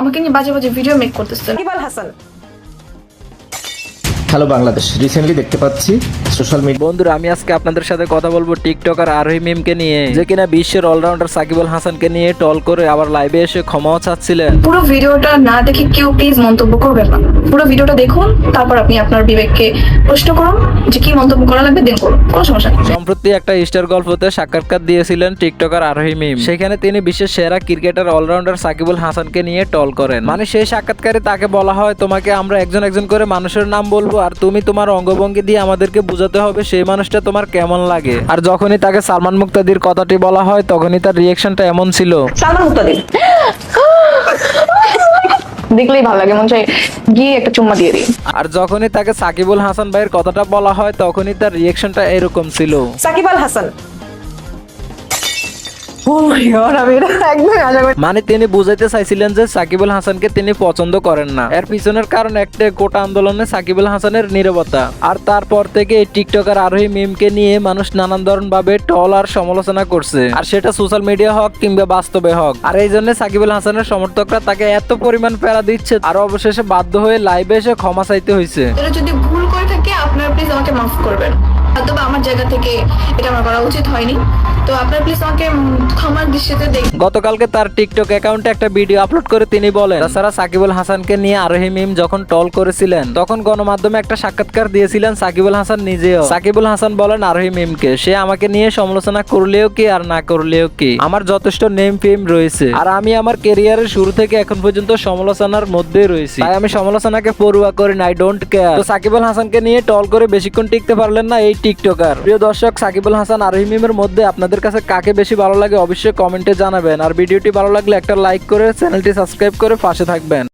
আমাকে নিয়ে বাজে বাজে ভিডিও মেক করতেছে। ইবাল হাসান। হ্যালো বাংলাদেশ রিসেন্টলি দেখতে পাচ্ছি সোশ্যাল মিডিয়া বন্ধুরা আমি আজকে আপনাদের সাথে কথা বলব টিকটকার আরোহী মিমকে নিয়ে। যে কিনা বিশ্বের অলরাউন্ডার সাকিবুল হাসানকে নিয়ে টল করে আবার লাইভে এসে ক্ষমাও চাচ্ছিলেন। পুরো ভিডিওটা না দেখে কেউ প্লিজ মন্তব্য করবেন না। পুরো ভিডিওটা দেখুন তারপর আপনি আপনার বিবেককে প্রশ্ন করুন যে কি মন্তব্য করা লাগবে দেন করুন। কোনো সমস্যা নেই। সম্প্রতি একটা স্টার গল্পতে সাক্ষাৎকার দিয়েছিলেন টিকটকার আরোহী মিম। সেখানে তিনি বিশ্বের সেরা ক্রিকেটার অলরাউন্ডার সাকিবুল হাসানকে নিয়ে টল করেন। মানে সেই সাক্ষাৎকারে তাকে বলা হয় তোমাকে আমরা একজন একজন করে মানুষের নাম বলব আর তুমি তোমার অঙ্গভঙ্গি দিয়ে আমাদেরকে বোঝাতে হবে সেই মানুষটা তোমার কেমন লাগে। আর যখনই তাকে সালমান মুক্তাদির কথাটি বলা হয় তখনই তার রিয়েকশনটা এমন ছিল। সালমান মুক্তাদি। দেখলেই ভালো লাগে মনে হয় গিয়ে একটা চুম্মা দিয়ে দিই। আর যখনই তাকে সাকিবুল হাসান ভাইয়ের কথাটা বলা হয় তখনই তার রিয়েকশনটা এরকম ছিল। সাকিব আল হাসান। মানে তিনি বুঝাইতে চাইছিলেন যে সাকিবুল হাসানকে তিনি পছন্দ করেন না। এর পিছনের কারণ একটা গোটা আন্দোলনে সাকিবুল হাসানের নীরবতা। আর তারপর থেকে এই টিকটকার আরোহী মিমকে নিয়ে মানুষ নানান ধরন ভাবে টল আর সমালোচনা করছে। আর সেটা সোশ্যাল মিডিয়া হোক কিংবা বাস্তবে হোক। আর এই জন্য সাকিবুল হাসানের সমর্থকরা তাকে এত পরিমাণ প্যারা দিচ্ছে আর অবশেষে বাধ্য হয়ে লাইভে এসে ক্ষমা চাইতে হয়েছে যদি ভুল করে থাকে আপনারা প্লিজ আমাকে মাফ করবেন। হয়তো আমার জায়গা থেকে এটা আমার করা উচিত হয়নি। তো প্লিজ আমাকে ক্ষমার দৃষ্টিতে দেখ গতকালকে তার টিকটক অ্যাকাউন্টে একটা ভিডিও আপলোড করে তিনি বলেন, তাছাড়া সাকিবুল হাসানকে নিয়ে আরোহী মিম যখন টল করেছিলেন, তখন গণমাধ্যমে একটা সাক্ষাৎকার দিয়েছিলেন সাকিবুল হাসান নিজেও। সাকিবুল হাসান বলেন, আরোহী মিমকে সে আমাকে নিয়ে সমালোচনা করলেও কি আর না করলেও কি? আমার যথেষ্ট নেম ফেম রয়েছে আর আমি আমার কেরিয়ারের শুরু থেকে এখন পর্যন্ত সমালোচনার মধ্যে রয়েছি। তাই আমি সমালোচনাকে পড়ুয়া করি না আই ডোন্ট কেয়ার তো সাকিবুল হাসানকে নিয়ে টল করে বেশিক্ষণ টিকতে পারলেন না এই টিকটকার প্রিয় দর্শক, সাকিবুল হাসান আর হিমিমের মধ্যে আপনাদের কাছে কাকে বেশি ভালো লাগে অবশ্যই কমেন্টে জানাবেন। আর ভিডিওটি ভালো লাগলে একটা লাইক করে চ্যানেলটি সাবস্ক্রাইব করে পাশে থাকবেন।